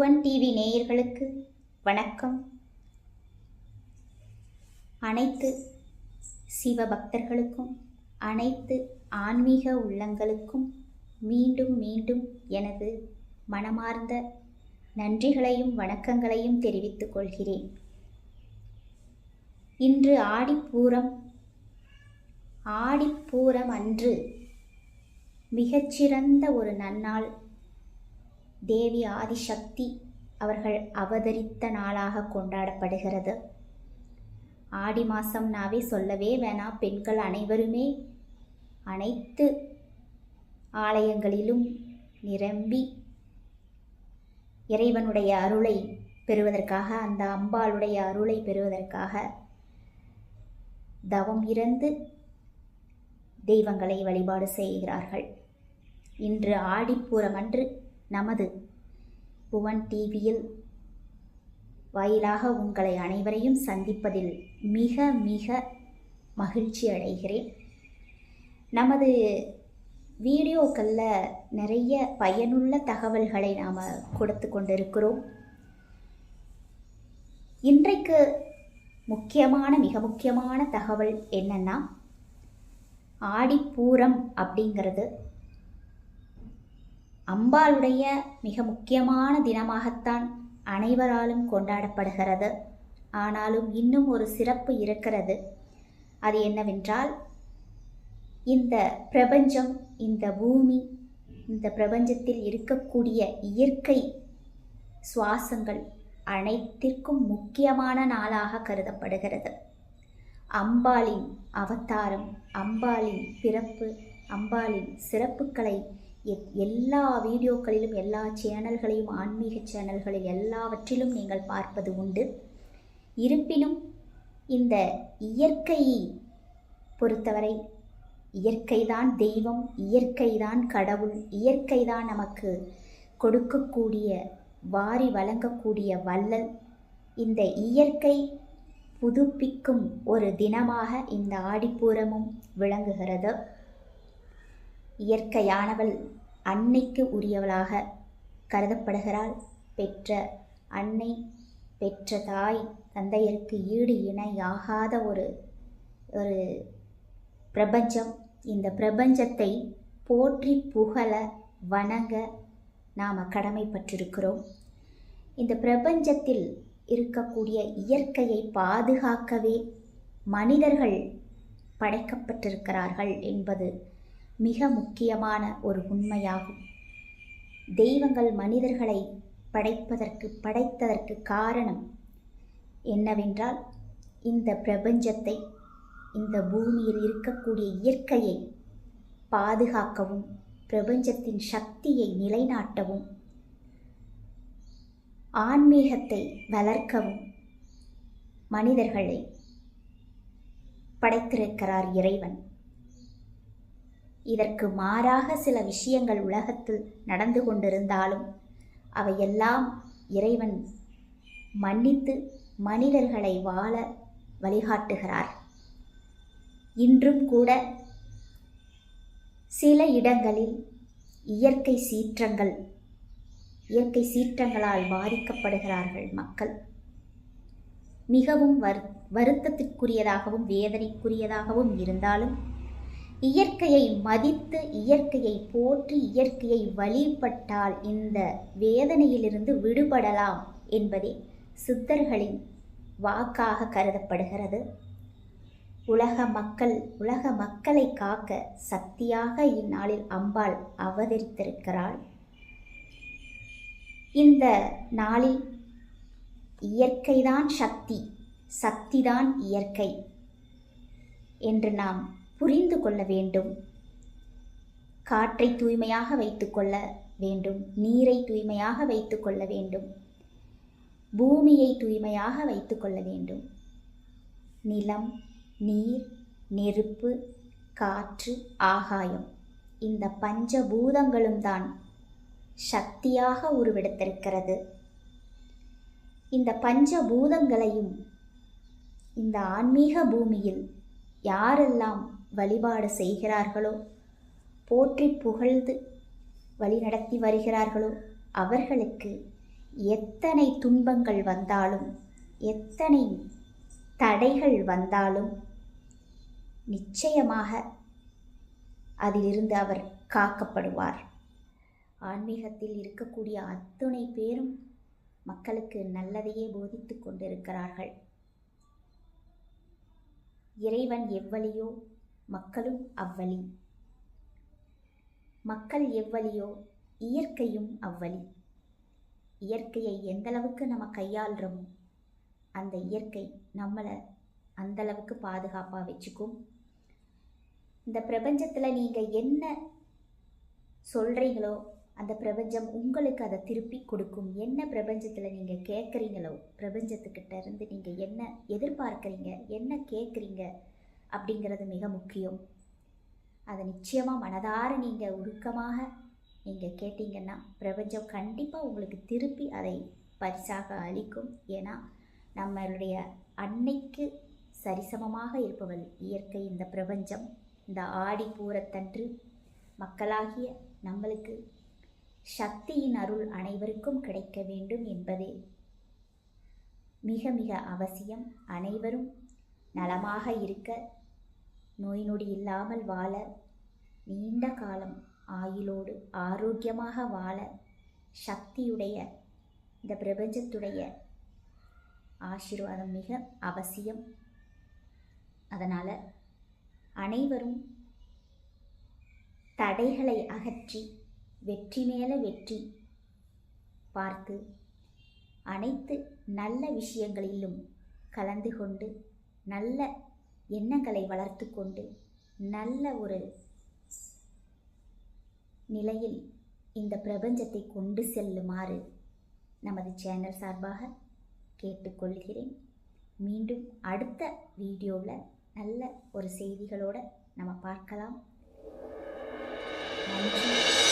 Bhuvan TV நேயர்களுக்கு வணக்கம். அனைத்து சிவபக்தர்களுக்கும் அனைத்து ஆன்மீக உள்ளங்களுக்கும் மீண்டும் மீண்டும் எனது மனமார்ந்த நன்றிகளையும் வணக்கங்களையும் தெரிவித்துக் கொள்கிறேன். இன்று ஆடிப்பூரம் ஆடிப்பூரம் அன்று மிகச்சிறந்த ஒரு நன்னாள் தேவி ஆதிசக்தி அவர்கள் அவதரித்த நாளாக கொண்டாடப்படுகிறது. ஆடி மாதம்னாவே சொல்லவே வேணாம் பெண்கள் அனைவருமே அனைத்து ஆலயங்களிலும் நிரம்பி இறைவனுடைய அருளை பெறுவதற்காக அந்த அம்பாளுடைய அருளை பெறுவதற்காக தவம் இறந்து தெய்வங்களை வழிபாடு செய்கிறார்கள். இன்று ஆடிப்பூரம் அன்று நமது புவன் டிவியில் வாயிலாக உங்களை அனைவரையும் சந்திப்பதில் மிக மிக மகிழ்ச்சி அடைகிறேன். நமது வீடியோக்களில் நிறைய பயனுள்ள தகவல்களை நாம் கொடுத்து கொண்டிருக்கிறோம். இன்றைக்கு முக்கியமான மிக முக்கியமான தகவல் என்னன்னா ஆடிப்பூரம் அப்படிங்கிறது. அம்பாளுடைய மிக முக்கியமான தினமாகத்தான் அனைவராலும் கொண்டாடப்படுகிறது. ஆனாலும் இன்னும் ஒரு சிறப்பு இருக்கிறது. அது என்னவென்றால் இந்த பிரபஞ்சம் இந்த பூமி இந்த பிரபஞ்சத்தில் இருக்கக்கூடிய இயற்கை சுவாசங்கள் அனைத்திற்கும் முக்கியமான நாளாக கருதப்படுகிறது. அம்பாளின் அவதாரம் அம்பாளின் பிறப்பு அம்பாளின் சிறப்புகளை எப் எல்லா வீடியோக்களிலும் எல்லா சேனல்களையும் ஆன்மீக சேனல்களில் எல்லாவற்றிலும் நீங்கள் பார்ப்பது உண்டு. இருப்பினும் இந்த இயற்கையை பொறுத்தவரை இயற்கைதான் தெய்வம் இயற்கைதான் கடவுள் இயற்கைதான் நமக்கு கொடுக்கக்கூடிய வாரி வழங்கக்கூடிய வள்ளல். இந்த இயற்கை புதுப்பிக்கும் ஒரு தினமாக இந்த ஆடிப்பூரமும் விளங்குகிறது. இயற்கையானவள் அன்னைக்கு உரியவளாக கருதப்படுகிறாள். பெற்ற அன்னை பெற்ற தாய் தந்தையருக்கு ஈடு இணையாகாத ஒரு ஒரு பிரபஞ்சம். இந்த பிரபஞ்சத்தை போற்றி புகழ வணங்க நாம் கடமைப்பட்டிருக்கிறோம் இந்த பிரபஞ்சத்தில் இருக்கக்கூடிய இயற்கையை பாதுகாக்கவே மனிதர்கள் படைக்கப்பட்டிருக்கிறார்கள் என்பது மிக முக்கியமான ஒரு உண்மையாகும். தெய்வங்கள் மனிதர்களை படைப்பதற்கு படைத்ததற்கு காரணம் என்னவென்றால் இந்த பிரபஞ்சத்தை இந்த பூமியில் இருக்கக்கூடிய இயற்கையை பாதுகாக்கவும் பிரபஞ்சத்தின் சக்தியை நிலைநாட்டவும் ஆன்மீகத்தை வளர்க்கவும் மனிதர்களை படைத்திருக்கிறார் இறைவன். இதற்கு மாறாக சில விஷயங்கள் உலகத்தில் நடந்து கொண்டிருந்தாலும் அவையெல்லாம் இறைவன் மன்னித்து மனிதர்களை வாழ வழிகாட்டுகிறார். இன்றும் கூட சில இடங்களில் இயற்கை சீற்றங்கள் இயற்கை சீற்றங்களால் பாதிக்கப்படுகிறார்கள் மக்கள். மிகவும் வரு வருத்தத்திற்குரியதாகவும் வேதனைக்குரியதாகவும் இருந்தாலும் இயற்கையை மதித்து இயற்கையை போற்றி இயற்கையை வழிபட்டால் இந்த வேதனையிலிருந்து விடுபடலாம் என்பதே சித்தர்களின் வாக்காக கருதப்படுகிறது. உலக மக்கள் உலக மக்களை காக்க சக்தியாக இந்நாளில் அம்பாள் அவதரித்திருக்கிறாள். இந்த நாளில் இயற்கைதான் சக்தி சக்திதான் இயற்கை என்று நாம் புரிந்து கொள்ள வேண்டும். காற்றை தூய்மையாக வைத்துக்கொள்ள வேண்டும். நீரை தூய்மையாக வைத்துக்கொள்ள வேண்டும். பூமியை தூய்மையாக வைத்துக்கொள்ள வேண்டும். நிலம் நீர் நெருப்பு காற்று ஆகாயம் இந்த பஞ்ச பூதங்களும் தான் சக்தியாக உருவெடுத்திருக்கிறது. இந்த பஞ்ச பூதங்களையும் இந்த ஆன்மீக பூமியில் யாரெல்லாம் வழிபாடு செய்கிறார்களோ? போற்றி புகழ்ந்து வழிநடத்தி வருகிறார்களோ? அவர்களுக்கு எத்தனை துன்பங்கள் வந்தாலும் எத்தனை தடைகள் வந்தாலும் நிச்சயமாக அதிலிருந்து அவர் காக்கப்படுவார். ஆன்மீகத்தில் இருக்கக்கூடிய அத்துணை பேரும் மக்களுக்கு நல்லதையே போதித்து கொண்டிருக்கிறார்கள். இறைவன் எவ்வளியோ மக்களும் அவ்வழி. மக்கள் எவ்வழியோ இயற்கையும் அவ்வழி. இயற்கையை எந்தளவுக்கு நம்ம கையாளுறோமோ அந்த இயற்கை நம்மளை அந்தளவுக்கு பாதுகாப்பாக வச்சுக்கும். இந்த பிரபஞ்சத்தில் நீங்கள் என்ன சொல்கிறீங்களோ அந்த பிரபஞ்சம் உங்களுக்கு அதை திருப்பி கொடுக்கும். என்ன பிரபஞ்சத்தில் நீங்கள் கேட்குறீங்களோ பிரபஞ்சத்துக்கிட்ட இருந்து நீங்கள் என்ன எதிர்பார்க்குறீங்க என்ன கேட்குறீங்க அப்படிங்கிறது மிக முக்கியம். அதை நிச்சயமாக மனதார நீங்கள் உருக்கமாக நீங்கள் கேட்டிங்கன்னா பிரபஞ்சம் கண்டிப்பாக உங்களுக்கு திருப்பி அதை பரிசாக அளிக்கும். ஏன்னா நம்மளுடைய அன்னைக்கு சரிசமமாக இருப்பவள் இயற்கை இந்த பிரபஞ்சம். இந்த ஆடி பூரத்தன்று மக்களாகிய நம்மளுக்கு சக்தியின் அருள் அனைவருக்கும் கிடைக்க வேண்டும் என்பதே மிக மிக அவசியம். அனைவரும் நலமாக இருக்க நோய் நொடி இல்லாமல் வாழ நீண்ட காலம் ஆயுளோடு ஆரோக்கியமாக வாழ சக்தியுடைய இந்த பிரபஞ்சத்துடைய ஆசீர்வாதம் மிக அவசியம். அதனால் அனைவரும் தடைகளை அகற்றி வெற்றி மேலே வெற்றி பார்த்து அனைத்து நல்ல விஷயங்களிலும் கலந்து கொண்டு நல்ல எண்ணங்களை வளர்த்து கொண்டு நல்ல ஒரு நிலையில் இந்த பிரபஞ்சத்தை கொண்டு செல்லுமாறு நமது சேனல் சார்பாக கேட்டுக்கொள்கிறேன். மீண்டும் அடுத்த வீடியோவில் நல்ல ஒரு செய்திகளோடு நம்ம பார்க்கலாம். நன்றி.